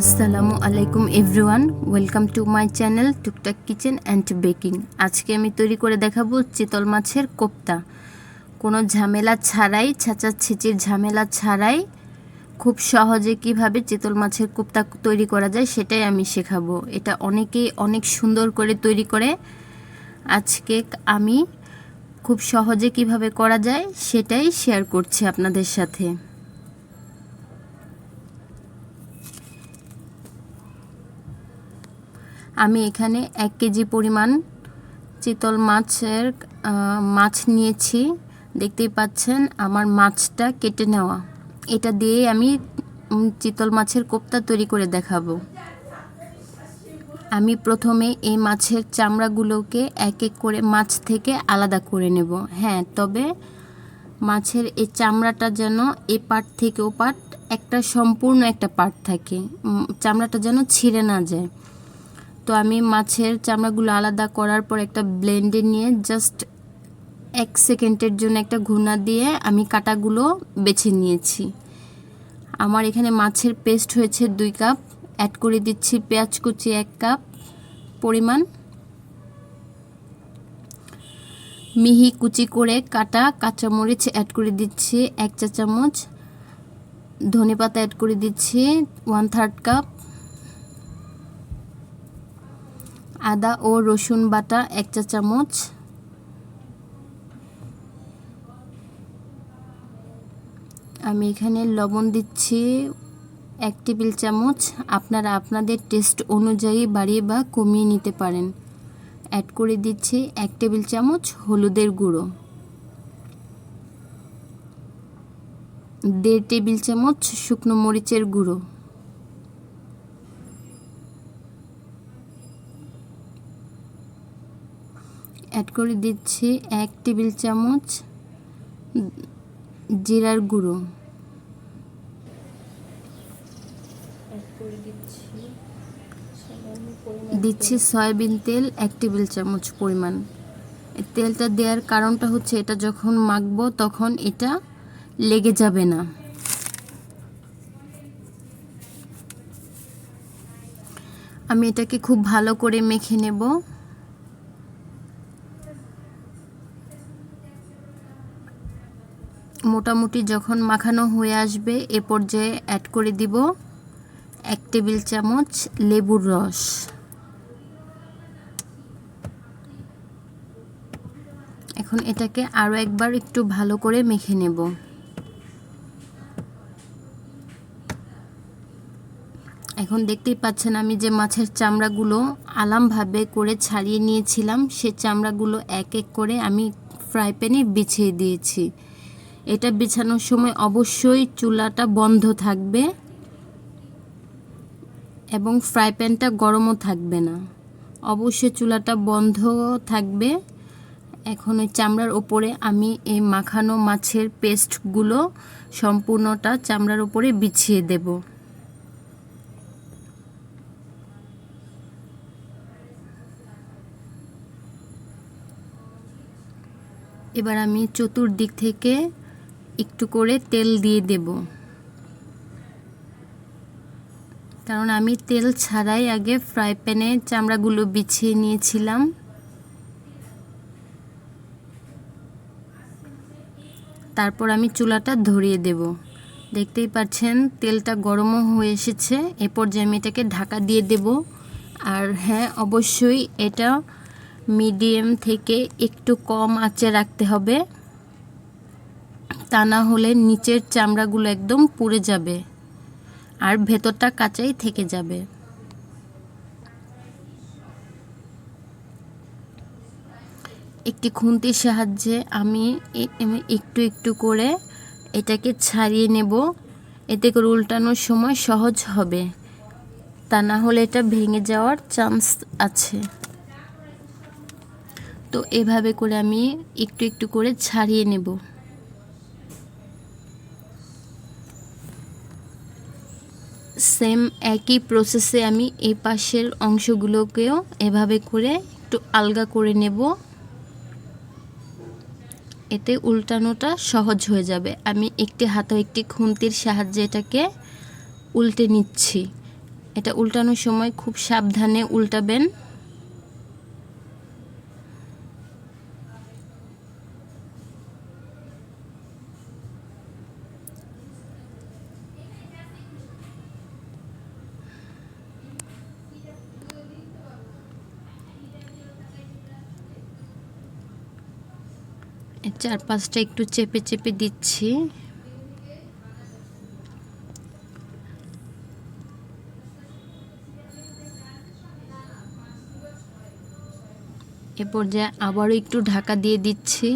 আসসালামু আলাইকুম everyone, welcome to my channel Tuktak kitchen and baking. আজকে আমি তৈরি করে দেখাবো চিতল মাছের কোপ্তা। কোনো ঝামেলা ছাড়াই ছাঁচা ছিচির ঝামেলা ছাড়াই খুব সহজে কীভাবে চিতল মাছের কোপ্তা তৈরি করা যায় সেটাই আমি শেখাবো। এটা অনেকেই অনেক সুন্দর করে তৈরি করে। আজকে আমি খুব সহজে কীভাবে করা যায় সেটাই শেয়ার করছি আপনাদের সাথে। আমি এখানে এক কেজি পরিমাণ চিতল মাছের মাছ নিয়েছি। দেখতেই পাচ্ছেন আমার মাছটা কেটে নেওয়া। এটা দিয়ে আমি চিতল মাছের কোপ্তা তৈরি করে দেখাবো। আমি প্রথমে এই মাছের চামড়াগুলোকে এক এক করে মাছ থেকে আলাদা করে নেব। হ্যাঁ তবে মাছের এই চামড়াটা যেন এ পার্ট থেকে ও পার্ট একটা সম্পূর্ণ একটা পার্ট থাকে। চামড়াটা যেন ছিঁড়ে না যায়। তো আমি মাছের চামড়াগুলো আলাদা করার পর একটা ব্লেন্ডে নিয়ে জাস্ট এক সেকেন্ডের জন্য একটা ঘূর্ণা দিয়ে আমি কাটাগুলো বেছে নিয়েছি। আমার এখানে মাছের পেস্ট হয়েছে দুই কাপ অ্যাড করে দিচ্ছি পেঁয়াজ কুচি এক কাপ পরিমাণ মিহি কুচি করে কাটা কাঁচামরিচ অ্যাড করে দিচ্ছি এক চা চামচ ধনে পাতা অ্যাড করে দিচ্ছি ওয়ান থার্ড কাপ আদা ও রসুন বাটা এক চা চামচ। আমি এখানে লবণ দিচ্ছি এক টেবিল চামচ। আপনারা আপনাদের টেস্ট অনুযায়ী বাড়িয়ে বা কমিয়ে নিতে পারেন। অ্যাড করে দিচ্ছি এক টেবিল চামচ হলুদের গুঁড়ো। দেড় টেবিল চামচ শুকনো মরিচের গুঁড়ো। অ্যাড করে দিচ্ছি এক টেবিল চামচ জিরার গুঁড়ো। দিচ্ছি সয়াবিন তেল এক টেবিল চামচ পরিমাণ। তেলটা দেওয়ার কারণটা হচ্ছে এটা যখন মাখবো তখন এটা লেগে যাবে না। আমি এটাকে খুব ভালো করে মেখে নেব। মোটামুটি যখন মাখানো হয়ে আসবে, এ পর্যায়ে অ্যাড করে দিব এক টেবিল চামচ লেবুর রস। এখন এটাকে আরও একবার একটু ভালো করে মেখে নেব। এখন দেখতেই পাচ্ছেন আমি যে মাছের চামড়াগুলো আলামভাবে করে ছাড়িয়ে নিয়েছিলাম, সে চামড়াগুলো এক এক করে আমি ফ্রাই প্যানে বিছিয়ে দিয়েছি। এটা বিছানোর সময় অবশ্যই চুলাটা বন্ধ থাকবে এবং ফ্রাই প্যানটা গরমও থাকবে না। অবশ্যই চুলাটা বন্ধ থাকবে। এখন ওই চামড়ার ওপরে আমি এই মাখানো মাছের পেস্টগুলো সম্পূর্ণটা চামড়ার ওপরে বিছিয়ে দেব। এবার আমি চতুর্দিক থেকে একটু করে তেল দিয়ে দেব। কারণ আমি তেল ছাড়াই আগে ফ্রাই প্যানে চামড়াগুলো বিছিয়ে নিয়েছিলাম। তারপর আমি চুলাটা ধরিয়ে দেব। দেখতেই পাচ্ছেন, তেলটা গরমও হয়ে এসেছে। এরপর যে আমি এটাকে ঢাকা দিয়ে দেব। আর হ্যাঁ অবশ্যই এটা মিডিয়াম থেকে একটু কম আঁচে রাখতে হবে। তা না হলে নিচের চামড়াগুলো একদম পুড়ে যাবে আর ভেতরটা কাঁচাই থেকে যাবে। একটি খুন্তির সাহায্যে আমি একটু একটু করে এটাকে ছাড়িয়ে নেব। এতে করে উল্টানোর সময় সহজ হবে। তা না হলে এটা ভেঙে যাওয়ার চান্স আছে। তো এভাবে করে আমি একটু একটু করে ছাড়িয়ে নেব। সেম একই প্রসেসে আমি এই পাশের অংশগুলোকেও এভাবে করে একটু আলগা করে নেব। এতে উল্টানোটা সহজ হয়ে যাবে। আমি একটি হাতে একটি খুন্তির সাহায্যে এটাকে উল্টে নিচ্ছি। এটা উল্টানোর সময় খুব সাবধানে উল্টাবেন। চার পাঁচটা একটু চেপে চেপে দিচ্ছি। এ পর্যায়ে আবারও একটু ঢাকা দিয়ে দিচ্ছি।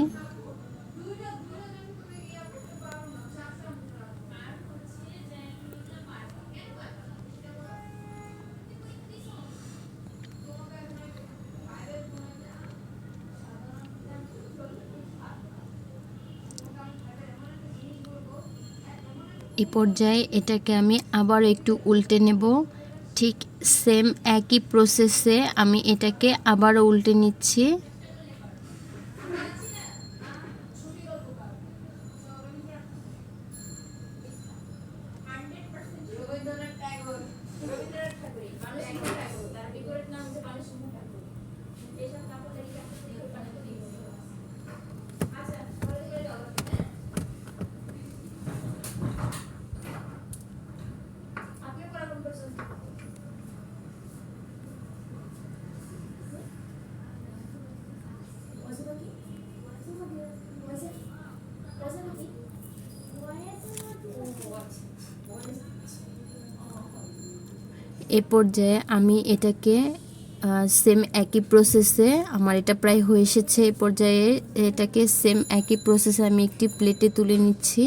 এই পর্যায়ে এটাকে আমি আবার একটু উল্টে নেব। ঠিক সেম একই প্রসেসে আমি এটাকে আবারও উল্টে নিচ্ছি। এ পর্যায়ে আমি এটাকে সেম একই প্রসেসে আমার এটা প্রায় হয়ে এসেছে, এ পর্যায়ে এটাকে সেম একই প্রসেসে আমি একটি প্লেটে তুলে নিচ্ছি।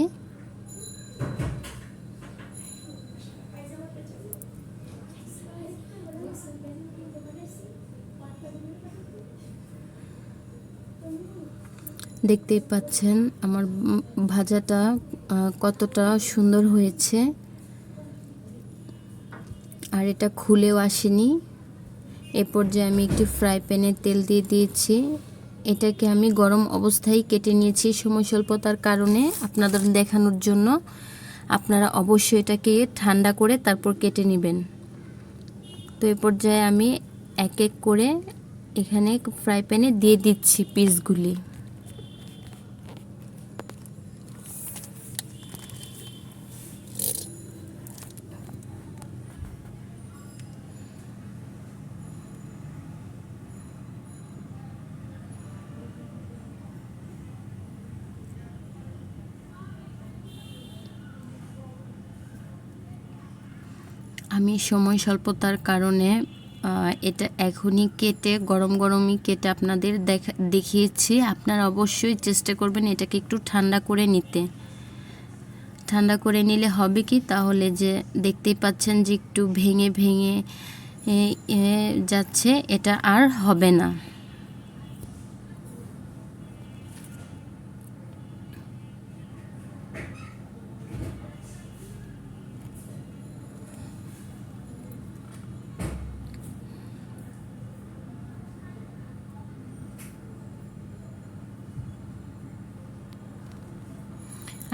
দেখতেই পাচ্ছেন, আমার ভাজাটা কতটা সুন্দর হয়েছে। আর এটা খুলেও আসেনি। এ পর্যায়ে আমি একটি ফ্রাই প্যানে তেল দিয়ে দিয়েছি। এটাকে আমি গরম অবস্থায় কেটে নিয়েছি সময় স্বল্পতার কারণে আপনাদের দেখানোর জন্য। আপনারা অবশ্যই এটাকে ঠান্ডা করে তারপর কেটে নেবেন। তো এ পর্যায়ে আমি এক এক করে এখানে ফ্রাই প্যানে দিয়ে দিচ্ছি পিসগুলি আমি সময় স্বল্পতার কারণে এটা এখনই কেটে, গরম গরমই কেটে আপনাদের দেখা, দেখিয়েছি। আপনারা অবশ্যই চেষ্টা করবেন এটাকে একটু ঠান্ডা করে নিতে। ঠান্ডা করে নিলে হবে কি? তাহলে যে দেখতেই পাচ্ছেন যে একটু ভেঙে ভেঙে যাচ্ছে, এটা আর হবে না।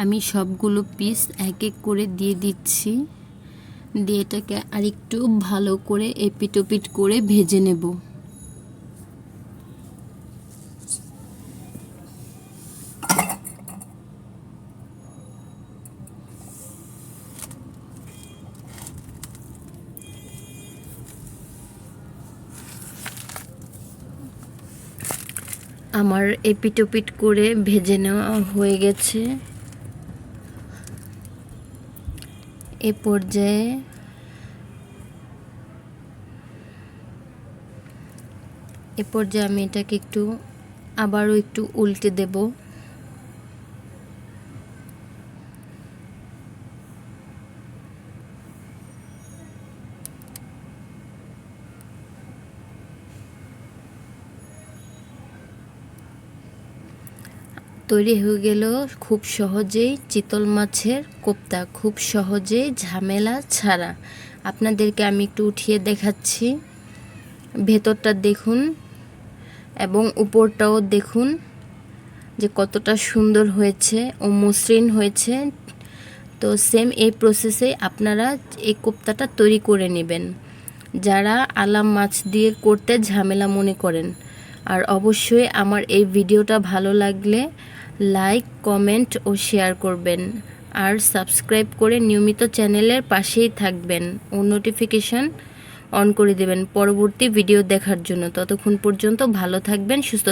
আমি সবগুলো পিস এক এক করে দিয়ে দিচ্ছি। দিয়ে এটাকে আরেকটু ভালো করে এপিটোপিট করে ভেজে নেব। আমার এপিটোপিট করে ভেজে নেওয়া হয়ে গেছে। এ পর্যায়ে এ পর্যায়ে আমি এটাকে একটু আবারও একটু উল্টে দেব। তৈরি হয়ে গেল খুব সহজেই চিতল মাছের কোপ্তা, খুব সহজেই ঝামেলা ছাড়া। আপনাদেরকে আমি একটু উঠিয়ে দেখাচ্ছি। ভেতরটা দেখুন এবং উপরটাও দেখুন যে কতটা সুন্দর হয়েছে ও মসৃণ হয়েছে। তো সেম এই প্রসেসে আপনারা এই কোপ্তাটা তৈরি করে নেবেন। যারা আলাম মাছ দিয়ে করতে ঝামেলা মনে করেন। আর অবশ্যই আমার এই ভিডিওটা ভালো লাগলে লাইক, কমেন্ট ও শেয়ার করবেন। আর সাবস্ক্রাইব করে নিয়মিত চ্যানেলের পাশেই থাকবেন। ও নোটিফিকেশন অন করে দেবেন পরবর্তী ভিডিও দেখার জন্য। ততক্ষণ পর্যন্ত ভালো থাকবেন, সুস্থ